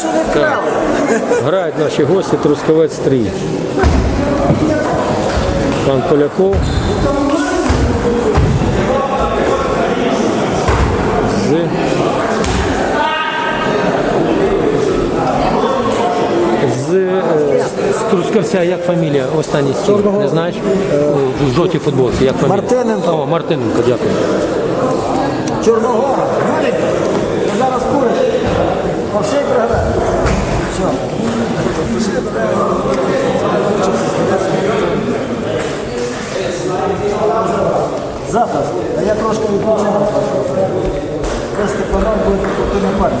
Що не вкрали. Грають наші гості Трускавець 3. Пан Поляков. З... З, е, з Трускавця, як фамілія останній стіль? Не знаєш? У жовтій футболці, як фамілія? Мартиненко. О, Мартиненко, дякую. Чорногора. Запас. А я трошки відпочину. Це Степанов буде на парі.